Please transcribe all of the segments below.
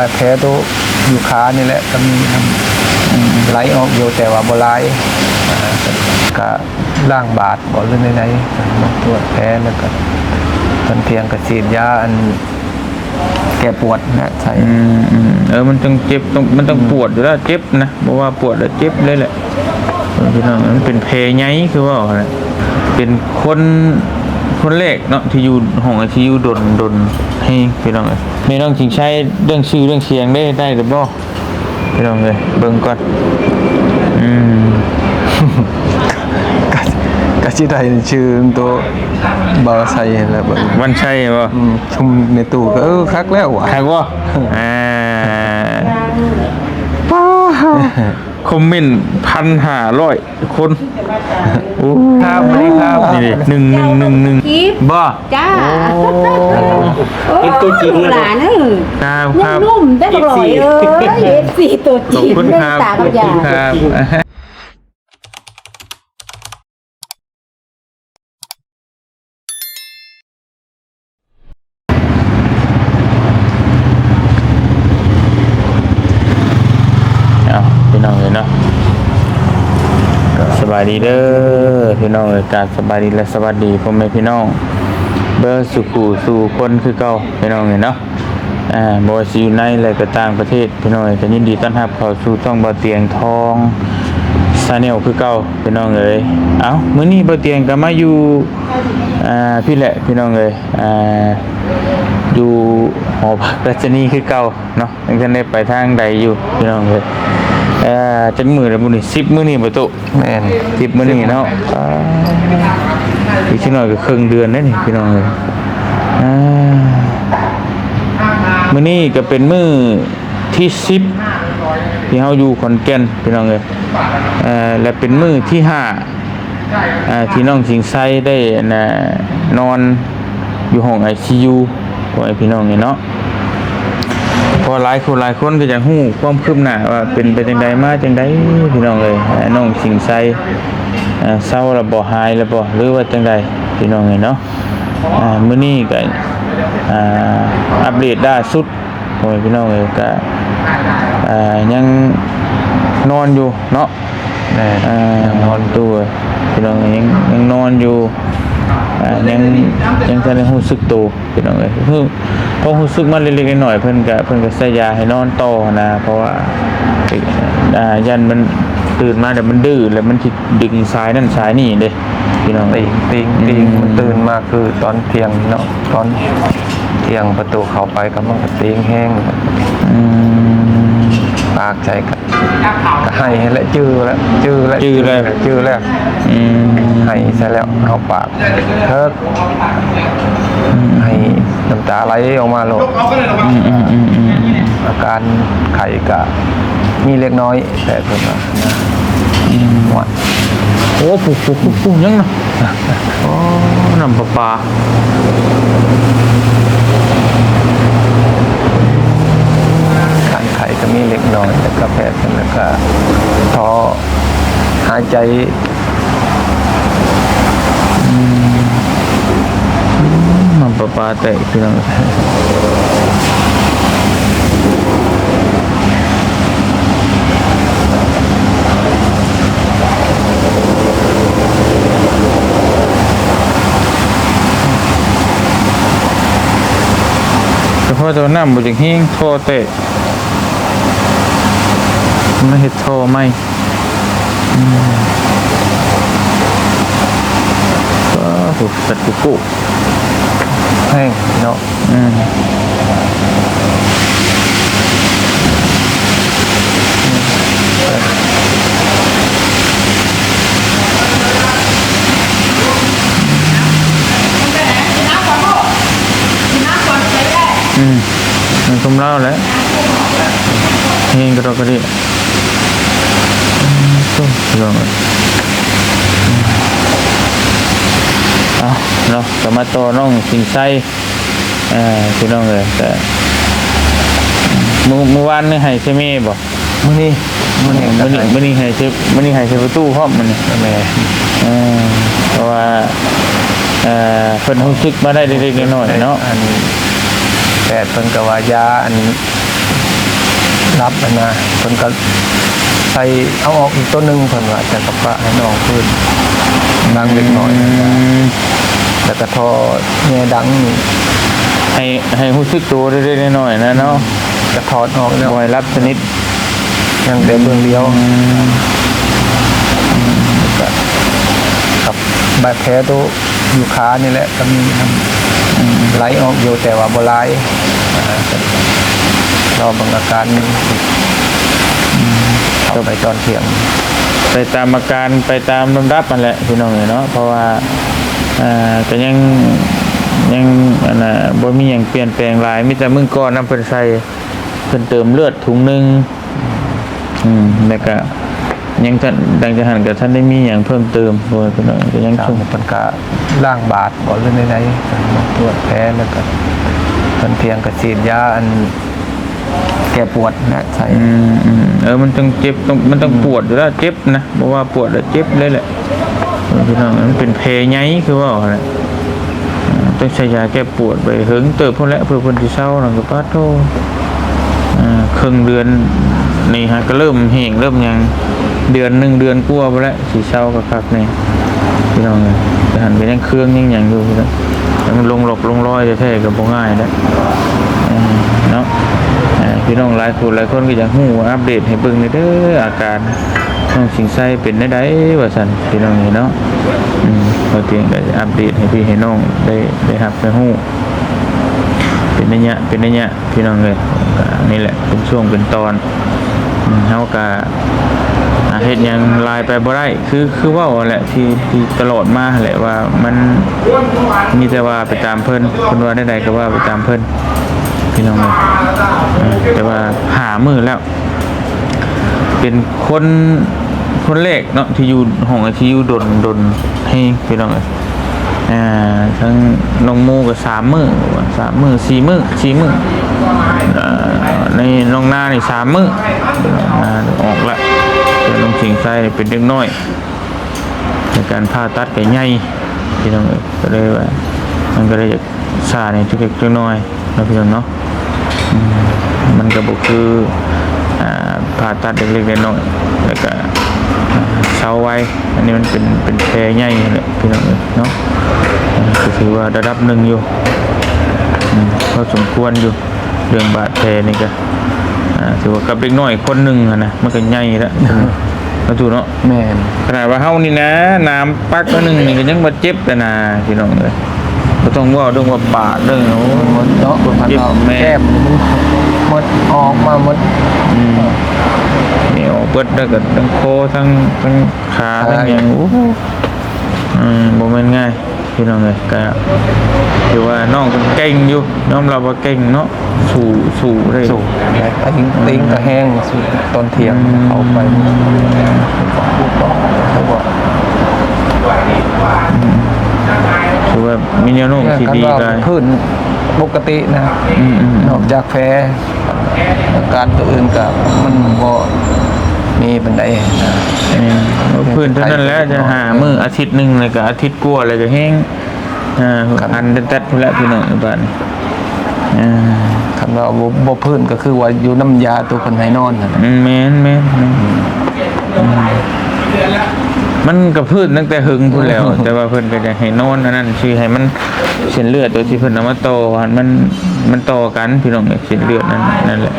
บาดแผลตัวอยู่ขานี่แหละก็มีไหลออกอยู่แต่ว่าบ่ไหลอ่าก็ก็ล่างบาดบ่หรือไหนๆก็มาตรวจแผลแล้วก็ตอนเที่ยงก็ฉีดยาอันแก้ปวดนะใส่เออมันต้องเจ็บต้องมันต้องปวดอยู่แล้วเจ็บนะบอกว่าปวดแล้วเจ็บเลยแหละพี่น้องมันเป็นเพลไงคือว่าเป็นคน คนแรกเนาะที่อยู่ห้องไอซียูดนดนให้พี่น้องเลยไม่ต้องชิงใช้เรื่องชื่อเรื่องเสียงได้ได้หรือบ่พี่น้องเลยเบิ่งก่อนอืมก็ก็สิได้ชื่อตัวบาใส่แล้วเบิ่งวันชัยบ่อืมชุมในตู้ก็เออคักแล้วว่ะใครบ่อ่า คอมเมนต์พันห้าร้อยคนโอ้ครับสวัสดีครับ นี่ดิหนึ่งหนึ่งหนึ่งหนึ่งคลิปบ่จ้าเป็นตัวจริงหลานเออครับครับนุ่มๆได้บอกเลยเอ้ยเอฟซีตัวจขอบริงคุณไม่ครับตาขกัอบบยาคุณครับเอาพี่น้องเลยเนาะสบาย ดีเด้อพี่น้องเลยการสบายดีและสวัสดีพ่อแม่พี่น้องเบอร์สุขูสู่คนคือเก่าพี่น้องเห็นเนาะอ่าบอยซีอยู่ในและก็ต่างประเทศพี่น้องเอ้ยก็ยินดีต้อนรับเข้าสู่ช่องบ่อเตียงทองซาเนลคือเก่าพี่น้องเอ้ยเอ้ามื้อนี้บ่อเตียงก็มาอยู่อ่าพี่แหละพี่น้องเอ้ยอ่าอยู่หอพักรัชนีคือเก่าเนาะยังทันได้ไปทางใดอยู่พี่น้องเอ้ย เอ่อจักมื้อละมื้อนี้10มื้อนี้บ่ตุแม่น10มื้อนี้เนาะอ่าอีกชิ้นหน่อยก็ครึ่งเดือนได้นี่พี่น้องเลยอ่ามื้อนี้ก็เป็นมื้อที่สิบที่เฮาอยู่ขอนแก่นพี่น้องเลยเอ่อและเป็นมื้อที่ห้าอ่าที่น้องสิงไซได้น่ะนอนอยู่ห้อง ICU ของไอ้พี่น้องนี่เนาะ อหลายคนหลายคนก็จะฮู้ความคืบหน้าว่าเป็นไปจังใดมาจังใดพี่น้องเลยอ่าน้องสิงไซอ่าเศร้าแล้วบ่หายแล้วบ่หรือว่าจังใดพี่น้องเอ้ยเนาะอ่ามื้อนี้ก็อ่าอัปเดตล่าสุดโอ้ยพี่น้องเอ้ยก็อ่ายังนอนอยู่เนาะแม่นอ่านอนตัวพี่น้องเอ้ยยังยังนอนอยู่อ่า ยังยังทันได้รู้สึกตัวพี่น้องเอ้ยคือพอรู้สึกมาเล็กๆน้อยๆเพิ่นก็เพิ่นก็ใส่ยาให้นอนต่อนะ เพราะว่าอ่ายันมันตื่นมาเดี๋ยวมันดื้อแล้วมันสิดึงสายนั่นสายนี่เด้พี่น้องติเอ้ยงติงติงมันตื่นมาคือตอนเที่ยงเนาะตอนเที่ยงประตูเข้าไปก็มันก็ติงแห้งอืมปากใจก็ก็ ให้และจื้อแล้วจื้อแล้วจื้อแล้วจื้อแล้วอืมให้ซะแล้วเอาปากเทิกให้น้ำตาไหลออกมาโลดอืมอืมอืมอืมอาการไข้ก็มีเล็กน้อยแต่เพิ่นว่านะหวดโอ้ปุ๊บปุ๊บปุ๊บปุ๊บยังนะโอ้น้ำประปา ข้ก็มีเล็กน้อยแต่ก็แพทย์เพิ่นก็ท้อหายใจน้ำประปาแตกพี่น้องเฉพาะตัวน้ำบุจิงหิ้งโทเตะ ไม่เห็ดโทไมอืมก็ถูกตัดกุ๊กุแห้งเนาะ อืมอืมมันคุมเล่าแล้วเฮงกระดอกกระดิอืมตุ้มลองเลยเอาเนาะก็ มาต่อน้องสิงไส้เอ่อพี่น้องเลยแต่เมื่อเมื่อวานนี่ให้ใช่ไหมบอกมื้อนี้มื้อนี้ก็มื่อนี้ให้มื่อนี้ให้ใช้มื่อนี้ให้ใช้ประตูพร้อมมันนี่แม่เออเพราะว่าเอ่อเพิ่นรู้สึกมาได้เล็กๆน้อยๆเนาะอันแพทย์เพิ่นก็ว่ายาอันรับอันนะเพิ่นก็ใส่เอาออกอีกตัวหนึงเพิ่นว่าจะกับพระให้น้องพื้นดังเล็กน้อย แล้วก็ทอแง่ดังนี่ให้ให้รู้สึกตัวเรื่อยๆหน่อยๆนะเนาะกระถอดออกแล้วบ่ให้รับชนิดยังแต่เบื้องเดียวก็กับบาดแผลตัวอยู่ขานี่แหละก็มีน้ำไหลออกอยู่แต่ว่าบ่ไหลายอ่าก็รอบางอาการเข้าไปตอนเที่ยง ไปตามอาการไปตามลำดับมันแหละพี่น้องเอ้ยเนาะเพราะว่า อ่าก็ยังยังอันน่ะบ่มีหยังเปลี่ยนแปลงหลายมีแต่มึงก่อนนำเพิ่นใส่เพิ่นเติมเลือดถุงหนึงอืมแล้วก็ยังท่านดังจะหันกับท่านได้มีหยังเพิ่มเติมโดยพี่น้องก็ยังตามช่วงเพิ่นก็ล่างบาดบ่เรื่องใดๆมาตรวจแผลแล้วก็เพิ่นเพียงก็ฉีดยาอันแก้ปวดนะใส่อืมอืมเออมันต้องเจ็บต้องมันต้องปวดอยู่แล้วเจ็บนะเพราะว่าปวดแล้วเจ็บเลยแหละเออ พี่น้องมันเป็นเพใหญ่คือว่าแหละอืมต้องใช้ยาแก้ปวดไปเฮิงเติบพุ่นและเพื่อพิ่นสิเศร้านั่นก็ปาโตครึ่งเดือนนี่ฮะก็เริ่มแห้งเริ่มยังเดือนหนึ่งเดือนกลัวไปแล้วสิเศร้าก็คักนี่พี่น้องเอ้ยหันไปยังเครื่องยังหยังอยู่พี่น้องมันลงหลบลงรอยจะแท้ก็บ่ง่ายแล้วเนาะพี่น้องหลายคนหลายคนก็อยากฮู้อัปเดตให้เบิ่งหน่อยเด้ออาการ สิงไส้เป็นได้ไดว่าซั่นพี่น้องนี่เนาะอืมพอเตียงก็อัปเดตให้พี่ให้น้องได้ได้รับได้ฮู้เป็นระยะเป็นระยะพี่น้องเลยนี่แหละเป็นช่วงเป็นตอนเฮาก็อ่าเฮ็ดยังลายไปบ่ได้คือคือว้าแหละที่ที่ตลอดมาแหละว่ามันมีแต่ว่าไปตามเพิ่นเพิ่นว่าได้ใดก็ว่าไปตามเพิ่นพี่น้องเลยแต่ว่าหามือแล้ว เป็นคน คนแรกเนาะที่อยู่ห้องไอทียูดนดนให้พี่น้องเลยอ่าทั้งน้องโมก็สามมือสามมือสี่มือสี่มือในน้องหน้านี่สามมืออออกละแต่น้องสิงไส้เป็นเด็กน้อยในการผ่าตัดไก่ใหญ่พี่น้องเอ้ยก็เลยว่ามันก็เลยจะซาในทุกเล็กทุกน้อยนะพี่น้องเนาะมันก็บอกคือผ่าตัดเล็กๆน้อยแล้วก็อ่า เช้าไว้ อันนี้มันเป็นเป็นแผลใหญ่เลยพี่น้องเอ้ยเนาะอ่าก็ถือว่าระดับหนึ่งอยู่อืมพอสมควรอยู่เรื่องบาดแผลนี่ก็อ่าถือว่ากับเด็กน้อยคนหนึ่งอะนะมันก็ใหญ่แล้วก็ถูกเนาะแม่นขนาดว่าเฮานี่นะน้ำปักก็หนึ่งนี่ก็ยังมาเจ็บแต่นะพี่น้องเลยก็ต้องเว่าเรื่องว่าบาดเรื่องโอ้หมดเนาะคนเจ็บเอาแม่แก้มหมดออกมาหมดอืม นี่ออกเปิดแล้วก็ทั้งโคทั้งทั้งขาทั้งหยังโอ้โหอืมบ่แม่นง่ายพี่น้องเลยก็คือว่าน้องเพิ่นเก่งอยู่น้องเราว่าเก่งเนาะสู่สู่ได้สูบแล้วติงติงก็แห้งสูบตอนเที่ยงเขาไปพูดบอกเขาบอกคือว่ามีแนวโน้มที่ดีก็ได้พื้นปกตินะอืมอืมนอกจากแพ้อาการตัวอื่นก็มัน บ่มีปันไดนะอืมเพื่อนเท่านั้นแหล้วจะหามืออาทิตย์หนึ่งเลยก็อาทิตย์กลัวาเลยก็แห้งอ่าอันเต็ดๆพุ่นแหละพี่น้องบ้านอ่าคำว่าบ่บ่พื้นก็คือว่าอยู่น้ำยาตัวคนให้นอนนั่นน่ะอืมแม่นแม่นแม่นอืมมันกับพืชตั้งแต่หึงพุ่นแล้ว แต่ว่าเพิ่นก็จะให้นอนอันนั้นคือให้มันเส้นเลือดตัวที่เพิ่นเอามาต่อหันมันมันต่อกันพี่น้องเอ้ยเส้นเลือดนั่นนั่นแหละ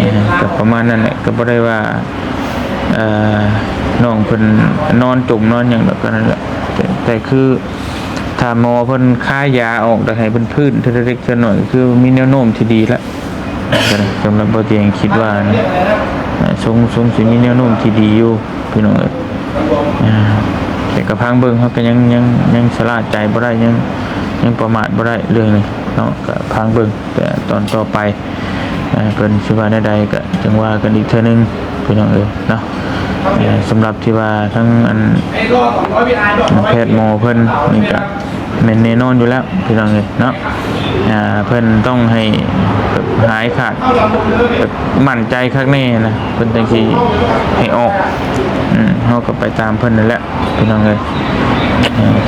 อ่าก็ประมาณนั้นแหละก็บ่ได้ว่าเอ่อ น้องเพิ่นนอนจมนอนหยังแบบนั้นแหละแต่แต่คือถ้าหมอเพิ่นค่ายาออกแต่ให้เพิ่นพื้นเทเล็กเท่าน้อยคือมีแนวโน้มที่ดีแล้วสำหรับบ่เตียงคิดว่านะทรงทรงสิมีแนวโน้มที่ดีอยู่พี่น้องเอ้ยแต่กระพังเบิ่งเขาก็ยังยังยังสลาดใจบ่ได้ยังยังประมาทบ่ได้เรื่องนี้เนาะก็พังเบิ่งแต่ตอนต่อไป เพิ่นสิว่าใดๆก็จังว่ากันอีกเทื่อนึงพี่น้องเอ้ยเนาะสำหรับที่ว่าทั้งอันแพทย์หมอเพิ่นนี่ก็แม่นแน่นอนอยู่แล้วพี่น้องเอ้ยเนาะอ่าเพิ่นต้องให้หายขาดมั่นใจข้างแน่นะเพิ่นจังสิให้ออกอืมเฮาก็ไปตามเพิ่นนั่นแหละพี่น้องเอ้ย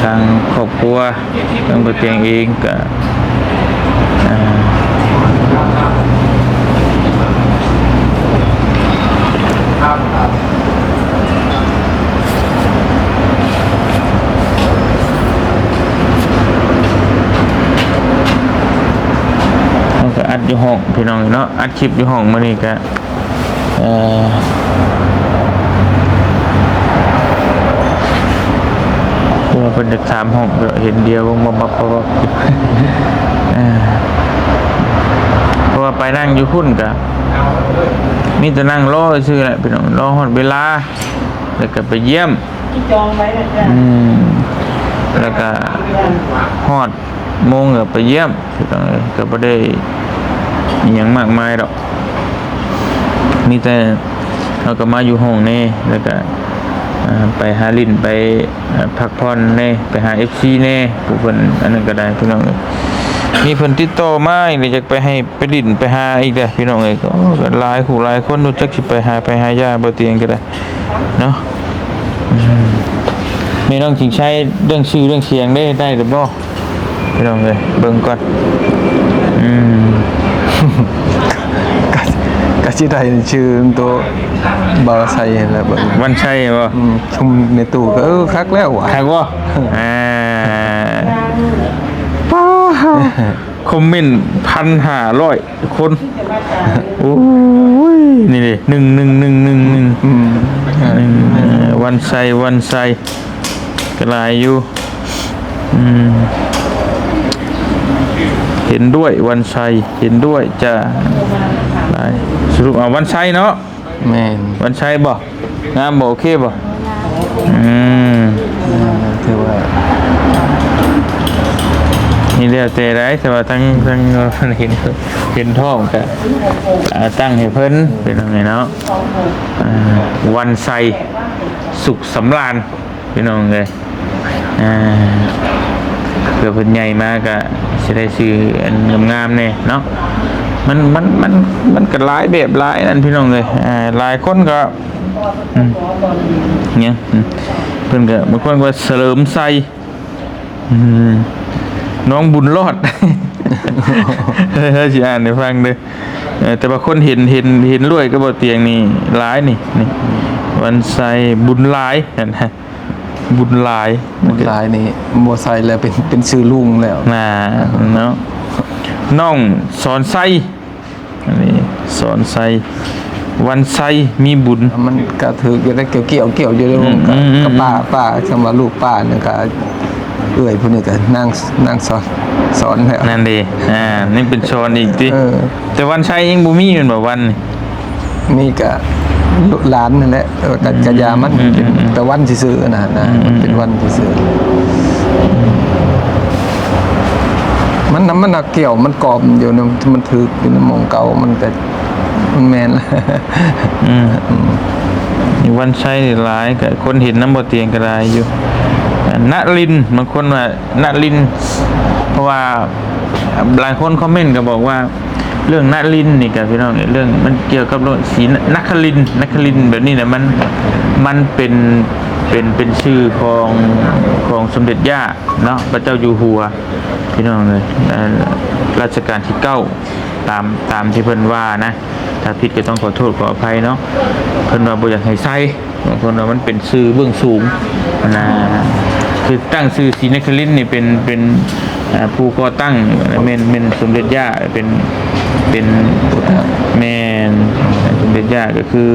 ทางครอบครัวทางบ่เตียงเองก็อ่า ห้องพี่น้องเนาะอัดคลิปอยู่ห้องมื้อนี้ก็เอ่อตัวาเพิ่นจะถามห้องก็เห็นเดียวบ่บ่บ่บ่บ่เอ่อเพราะว่าไปนั่งอยู่พุ่นก็มีแต่นั่งรอซื่อแหละพี่น้องรอฮอดเวลา แล้วก็ไปเยี่ยมที่จองไว้นะจ๊ะอืมแล้วก็ฮอดโมงก็ไปเยี่ยมพี่น้องเอ้ยก็บ่ได้อิห ยังมากมายดอกมีแต่เราก็มาอยู่ห้องนี่แล้วก็ไปหาลินไปพักผ่อนแน่ไปหา FC แน่ผู้เพิ่นอันนั้นก็ได้พี่น้องเอ้ยมีเพิ่นติดต่อมาอีกเลยจะไปให้ไปลินไปหาอีกเด้อพี่น้องเอ้ยก็หลายคู่หลายคนรู้จักสิไปหาไปหายาบ่เตียงก็ได้เนาะอืมแม่น้องจิงใช้เรื่องชื่อเรื่องเสียงได้ได้หรือบ่พี่น้องเอ้ยเบิ่งก่อนอืม ก็ก็สิได้ชื่อตัวบาไซนั่นแหละเบิ่งวันชัยบ่อืมชุมในตู้ก็เออคักแล้วว่ะครับว่าอ่าคอมเมนต์พันห้าร้อยคนโอ้ยนี่ดิหนึ่งหนึ่งหนึ่งหนึ่งหนึ่งอืมหนึ่งเอ่อวันไซวันไซกระลายอยู่อืม เห็นด้วยวันไซเห็นด้วยจะหลายสรุปเอาวันไซเนาะแม่นวันไซบ่งามบ่โอเคบ่อืมถือว่านี่เรียกเตะได้แต่ว่าทั้งทั้งเห็นเห็นท้องก็อ่าตั้งให้เพิ่นเป็นยังไงเนาะอ่าวันไซสุขสำราญพี่น้องเลยอ่าเพื่อเพิ่นใหญ่มากก็ สิได้ชื่ออันงามๆแน่เนาะมันมันมันมันก็หลายแบบหลายนั่นพี่น้องเลยอ่าหลายคนก็เนี่ยเพิ่นก็บางคนก็เสริมไซอืมน้องบุญรอดเฮ้ยสิอ่านให้ฟังเด้อแต่ว่าคนเห็นเห็นเห็นรวยก็บ่เตียงนี่หลายนี่นี่วันไซบุญหลายนั่นนะ บุญหลายบุญหลายนี่บ่ใส่แล้วเป็นเป็นชื่อลุงแล้วน่าเนาะน้องสอนไซอันนี้สอนไซวันไซมีบุญ มันก็ถืออยู่ได้เกี่ยวเกี่ยวเกี่ยวอยู่ด้วยกับอืมอืมกับป้าป้าคำว่าลูกป้านี่ก็เอื้อยผู้นี้ก็นั่งนั่งสอนสอนแล้วนั่นดีอ่านี่เป็นชอนอีกติเออแต่วันไซยังบ่มีแม่นบ่วันนี่นี่ก็ลูก หลานนั่นแหละเออกักะยามันอืมเป็นอืมแต่วันซื่อๆนะนะมันเป็นวันซื่อๆมันน้ำมันน่ะเกี่ยวมันกรอบอยู่นะมันถืออยู่ในหมองเก่ามันก็มันแม่นอืมนี่วันไซนี่หลายก็คนเห็นน้ำบ่เตียงก็หลายอยู่ณลินทร์บางคนว่าณลินทร์เพราะว่าหลายคนคอมเมนต์ก็บอกว่า เรื่องณลินนี่กับพี่น้องเนี่ยเรื่องมันเกี่ยวกับเรื่องศรีนักคลินนักคลินแบบนี้เนี่ยมันมันเป็นเป็นเป็นชื่อของของสมเด็จย่าเนาะพระเจ้าอยู่หัวพี่น้องเลยรัชกาลที่เก้าตามตามที่เพิ่นว่านะถ้าผิดก็ต้องขอโทษขออภัยเนาะเพิ่นว่าบ่อยากให้ใส่บางคนว่ามันเป็นชื่อเบื้องสูงนะคือตั้งชื่อศรีนครินนี่เป็นเป็น ผู้ก่อตั้งเมนเมนสมเด็จย่าเป็นเป็นแมนสมเด็จย่าก็คือ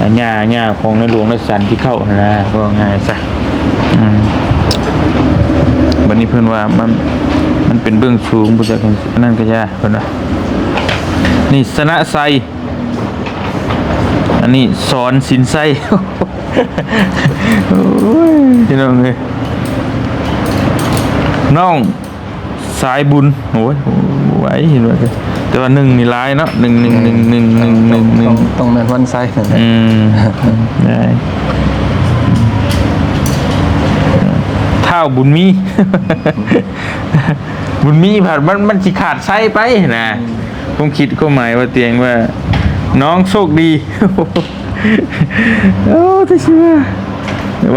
อ่าย่าย่าของในหลวงรัชกาลที่เข้านะก็ง่ายซะอืมบันนี้เพื่อนว่ามันมันเป็นเบื้องสูงบุจากนนั่นก็ยาเพื่อนว่านี่สนะไซอันนี้สอนสินไซยพี่น้องเลย น้องสายบุญโอ้ยไหวเห็นไหมแต่ว่าหนึ่งนี่ร้ายเนาะหนึ่งหนึ่งหนึ่งหนึ่งหนึ่งหนึ่งหนึ่ต้องงต้องแม่นวันไซนั่นแหละอืมได้เท่าบุญมี บุญมีผัดมันมันสิขาดไส้ไปนะผมคิดก็หมายว่าเตียงว่า น้องโชคดีโอ้แต่ชิว่า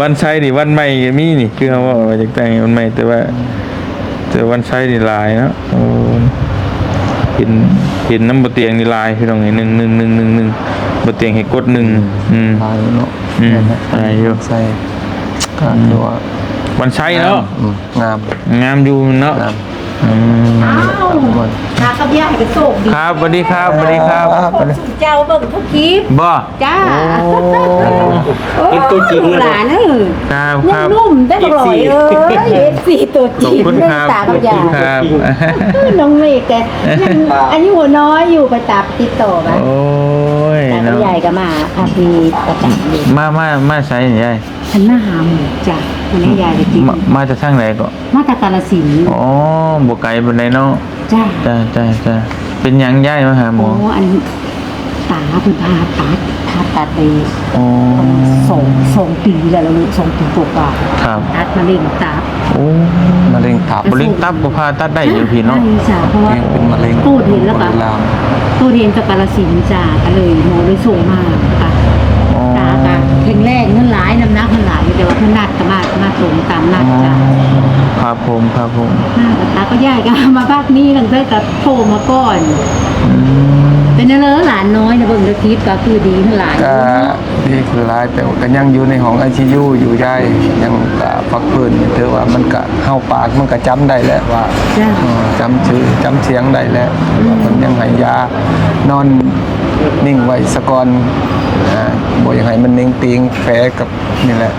วันไส้นี่วันใหม่ก็มีนี่ คือเขาว่ามาจากแต่งวันใหม่แต่ว่า แต่วันไส้นี่หลายเนาะโอ้เห็นเห็นน้ำบะเตียงนี่ลายพี่น้องเห็นหนึ่งหนึ่งหนึ่งหนึ่งหนึ่งบะเตียงให้กดหนึ่งอืมลายเนาะอืมนั่นแหละลายอยู่ไซก็คือว่าวันไส้เนาะอืมงามงามอยู่เนาะงาม อืมอ้าวตากับยายก็โชคดีครับสวัสดีครับสวัสดีครับเจ้าเบิ่งทุกคลิปบ่จ้าเป็นตัวจริงเลยหลานเออครับครับนุ่มๆได้บอกเลยเอ้ยเอฟซีตัวจขอบริงคุณเรื่องครับตาขกัอบบยาคุณยครับน้องเมฆแกยังอายุหัวน้อยอยู่ไปตามติดต่อมาโอ้ยตากับ เนาะยายก็มาพาพีประจำอยู่มามามาใช้ยายฉันมาหาหมูจ้ะวันนี้ยายจะกินมามาจากทางไหนก็มาจากกาลสินธุ์อ๋อบ่ไกลปานใดเนาะจ้าจ้าจ้าจ้าเป็นหยังยายมาหาหมโอ้ออันตาเพิ่นพาตัดพาตัดไปอ๋อสองสองปีแล้วลูกสองปีกว่าครับๆตัดมะเร็งตับ โอ้มะเร็งตับบ่ลิงตับบ่พาตัดได้อยู่พี่เนาะใช่จ้ะเพราะว่ายังเป็นมะเร็งตูดเห็นแล้วก็ลามตูดเห็นกับกาลสินธุ์จ้ะก็เลยหมอเลยส่งมาค่ะอ๋อตาก็แข็งแรงเงินหลายน้ำหนักเงินหลายอยู่แต่ว่าเพิ่นนัดก็มามาตรงตามนัดจ้ะครับผมครับผมตาก็ยายก็มาภาคนี้ตั้งแต่กับโทรมาก่อนอืมเป็นเนอหลานน้อยนะเบิ่งในคลิปก็คือดีทั้งหลายก็ ดีคือหลายแต่ก็ยังอยู่ในห้องไอซียูอยู่ได้ยังก็พักพื้นถือว่ามันก็เฮาปากมันก็จำได้แล้วว่าจ้ะ เออจำชื่อจำเสียงได้แล้วว่ามันยังให้ยานอนนิ่งไว้สะก่อนนะบ่อยากให้มันนิ่งติงแฝกับนี่แหละ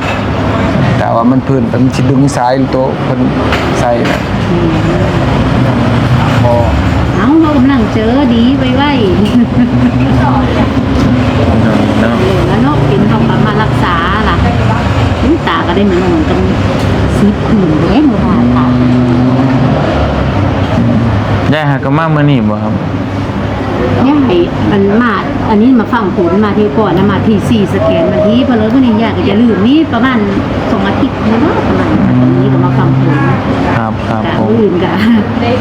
แต่ว่ามันพื้นมันสิดึงสายตัวเพิ่นใส่นะพอเอาเรากำลังเจอดีไว้ไว้ เนาะแล้วเนาะเป็นเขาก็มารักษาล่ะน้ำตาก็ได้เหมานอนกันสิบคืนเลยเมื่อวานค่ะยายหาก็มาเมื้อนี้บ่ครับยายมันมาอันนี้มาฟังผลมาที่ก่อนนะมาที่สี่สแกนมาที่พอเลยวันนี้ยายก็จะลืมนี่ประมาณสองอาทิตย์นี่เนาะประมาณ วันนี้ก็มาฟังผลครับครับแต่ผม อื่นก็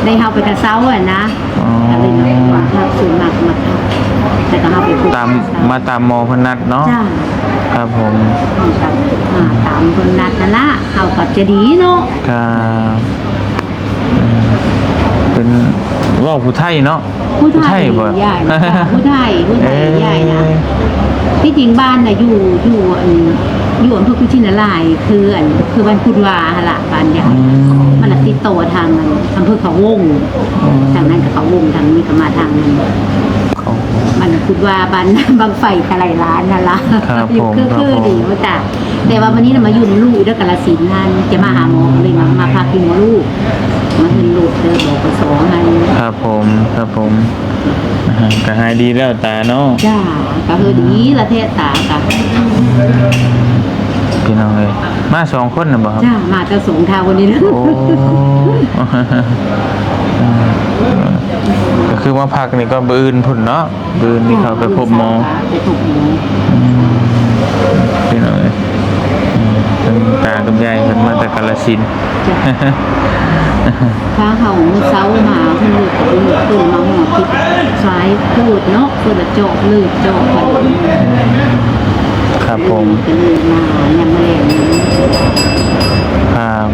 ได้เฮาไปแต่เช้าอะนะอ๋อ ก็เลยมาทักส่วนมากมาทักแต่ก็เฮาไปพบตามมาตามหมอเพนนัดเนาะจ้าครับผมครับมาตามคนนัดนั่นละเอากับจะดีเนาะครับอืมเป็นเว่าผู้ไทยเนาะผู้ไทยบ่ใหญ่นะจ้ะผู้ไทยผู้ไทยใหญ่นะเอ๊ะที่จริงบ้านน่ะอยู่อยู่อัน อยู่อำเภอกุชินารายณ์คืออันคือบ้านพุดวาหนละบ้านใหญ่อืม มันน่ะติดต่อทางอันอำเภอเขาวงทางนั้นกับเขาวงทางนี้ก็มาทางนั้นเขามันพุดวาบ้าน บางไฟทลายล้านนั่นละครับอยู่ผมคือครับคือผมดีว่าจ้ะแต่ว่าวันนี้เรามาอยู่ในลูกด้วยกาลสินธุ์นั่นจะมาหาหมอก็เลยมามาพักที่หมอลูกมาเห็น ลูกเดินบอกประสงค์มันครับผมครับผมอ่าฮะก็หายดีแล้วตาเนาะจ้าก็คือดีละเทศตาค่ะพี่น้องเลยมาสองคนนะบ่ครับ จ้ามาจะสงทาวันนี้นะโอ้ก็คือมาพักนี่ก็บืนพุ่นเนาะบืนนี่เขาไปพบหมอไปพบหมอ พี่น้องเลยอืมเป็นตากับยายเพิ่นมาจากกาฬสินธุ์จ้าเขาเมื่อเช้ามาเพิ่นลูกกับลูกตื่นมาหัวคิดซ้ายพูดเนาะเพิ่นละเจาะลืดเจาะครับผมก็เลยมายังมาแรงนี้ ครับ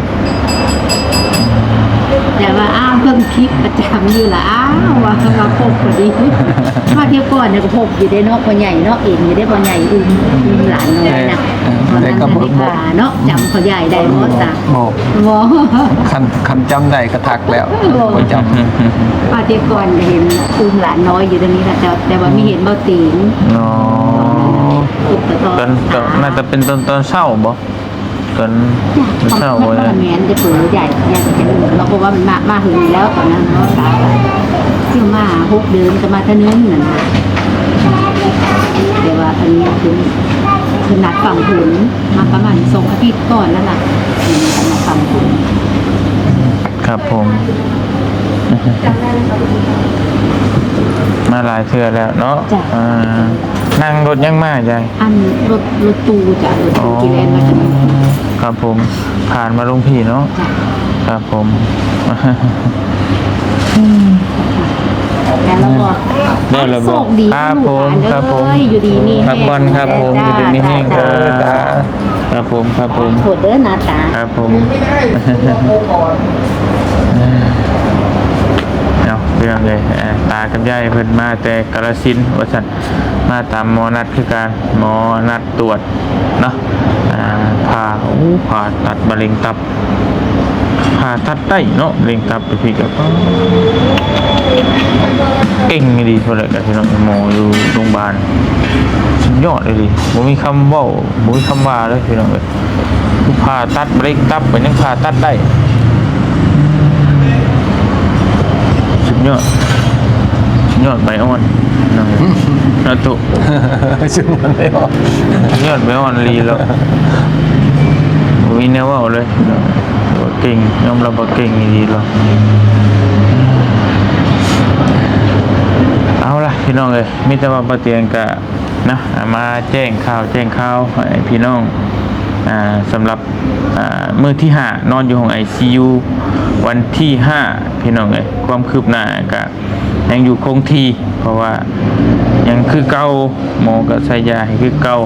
แต่ว่าอ้าวเพิ่งคลิปประจำอยู่ละอ้าวว่ามาพบพอดีมาเที่ยวก่อนเนี่ยก็พบอยู่ได้เนาะพ่อใหญ่เนาะเองอยู่ได้พ่อใหญ่อุ้มอุ้มหลานน้อยนะได้ก็บอกบอกเนาะจำพ่อใหญ่ได้หมดจ้ะบอกบ่คันคันจำได้ก็ทักแล้วบ่จำมาเที่ยวก่อนเห็นอุ้มหลานน้อยอยู่ตรงนี้นะแต่แต่ว่าไม่เห็นเบาติงเนาะอุปตอนตอนน่าจะเป็นตอนตอนเช้าบ่ ตอนตอนเศเช้าร้าบ่บ่เนี่ยแม่นจะเปิดใหญ่ใหญ่จะลืมเราบอกว่ามันมามาถึงแล้วตอนนั้นเนาะตาเที่ยวมาหกเดือนก็มาเท่านึงนั่นน่ะแต่ว่าอันนี้คือคือนัดฝั่งผลมาประมาณสองอาทิตย์ก่อนแล้วล่ะถึงจะมาฝั่งผลครับผม มาหลายเทื่อแล้วเนาะอ่านั่งรถยังมายายอันรถรถตู้จ้ะรถตู้กี่แลนมาจากครับผม ผ่านมาลงพี่เนาะจ้ะครับผม แล้วเราก็ได้แล้วบ่โชคดีครับลูกหลานผมครับผมเอ้ยอยู่ดีมีครับแห้งบอลครับผมอยู่ดีมีแห้งคจ้ารับจ้าครับผมครับผมโทษเด้อนะตา ครับผม เอาเรื่องเลยเอ่อตากับยายเพิ่นมาแต่กระสินว่าซั่นมาตามหมอนัดคือการหมอนัดตรวจเนาะผ่าโอ้ผ่าตัดมะเร็งตับผ่าตัดได้เนาะมะเล็งตับไปพี่กับเก่งดีเท่าไหร่กับที่น้องหมออยู่โรงพยาบาลสุดยอดเลยดิบ่มีคำว้าบ่มีคำว่าเลยพี่น้องเอ้ยผ่าตัดมะเล็งตับมันยังผ่าตัดได้ สุด ยอดสุดยอดใบอ่อนน้องเอ้ยนาตุชื่อมันไม่ออกสุดยอดใบอ่อนลีแล้วบ่มีแนวเว้าเลยว่าเก่งยอมรับว่าเก่งดีแล้วเอาล่ะพี่น้องเอ้ยมีแต่ว่าบ่เตียงกะนะมาแจ้งข่าวแจ้งข่าวให้พี่น้องอ่า สำหรับมือที่ห้านอนอยู่ห้อง ICU วันที่ห้าพี่น้องเอ้ยความคืบหน้าก็ยังอยู่คงที่ เพราะว่ายังคือเก่าหมอก็ใส่ยาให้คือเก่า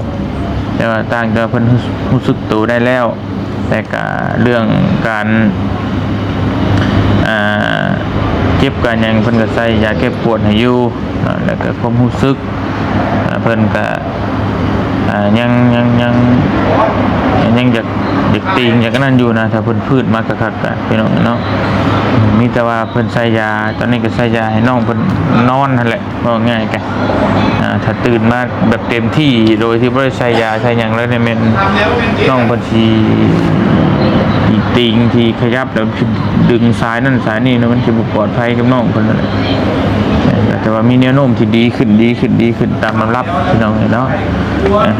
แต่ว่าต่างจากเพิ่นรู้สึกตัวได้แล้ว แต่ก็เรื่องการเจ็บกันยังเพิ่นก็ใส่ยาแก้ปวดให้อยู่แล้วก็ความรู้สึกเพิ่นก็ ยังยังยังยังอยากอยากติงอยากนั่นอยู่นะถ้าเพิ่นพืชมากคักก็พี่น้องเนาะมีแต่ว่าเพิ่นใส่ยา ตอนนี้ก็ใส่ยาให้น้องเพิ่นนอนนั่นแหละว่าง่ายกันอ่ถ้าตื่นมาแบบเต็มที่โดยที่บ่ได้ใส่ยาใส่ยังแล้วเนี่ยแม่นน้องเพิ่นสิอีติงทีขยับแล้วดึงสายนั่นสายนี่นะมันสิบ่ปลอดภัยกับน้องเพิ่นนั่นแหละ แต่ว่ามีแนวโน้มที่ดีขึ้นดีขึ้นดีขึ้นตามลำดับพี่น้องเนาะ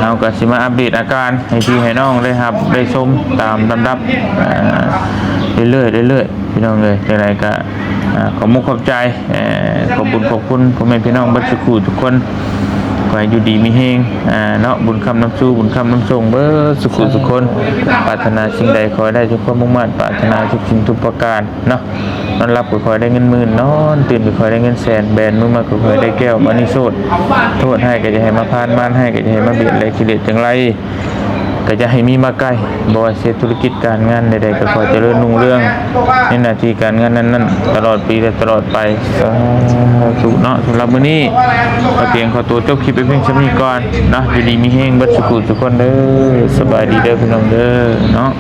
เราก็สิมาอัปเดตอาการให้พี่ให้น้องได้ครับ ได้ชมตามลำดับอ่าเรื่อยๆเรื่อยๆพี่น้องเลยจังไรก็ขอมุกขอบใจขอบคุญขอบคุณพ่อแม่พี่น้องบัดสุขุทุกคนขอให้อยู่ดีมีเฮงอ่าเนาะบุญคำน้ำสู้บุญคำน้ำส่งเบิดสุขุทุกคนปรารถนาสิ่งใดขอได้ทุกความมุ่งมั่นปรารถนาทุกสิ่งทุกประการเนาะ นอนรับก็คอยได้เงินหมื่นนอนตื่นก็คอยได้เงินแสนแบนมือมาก็คอยได้แก้วมานิโซดโทษให้ก็จะให้มาพานบ้านให้ก็จะให้มาเบียดอะไรกิเลสจังไรก็จะให้มีมาใกล้บว่าเสียธุรกิจการงานใดๆก็คอยเจริญรุ่งเรื่องในหน้าที่การงานนั้นๆ ตลอดปีและตลอดไปสาธุเนาะสำหรับมื้อนี้ก็เพียงขอตัวจบคลิปไปเพียงเท่านี้ก่อนนะอยู่ดีมีแห้งบัดสุขุทุกคนเด้อสบายดีเด้อพี่น้องเด้อเนาะ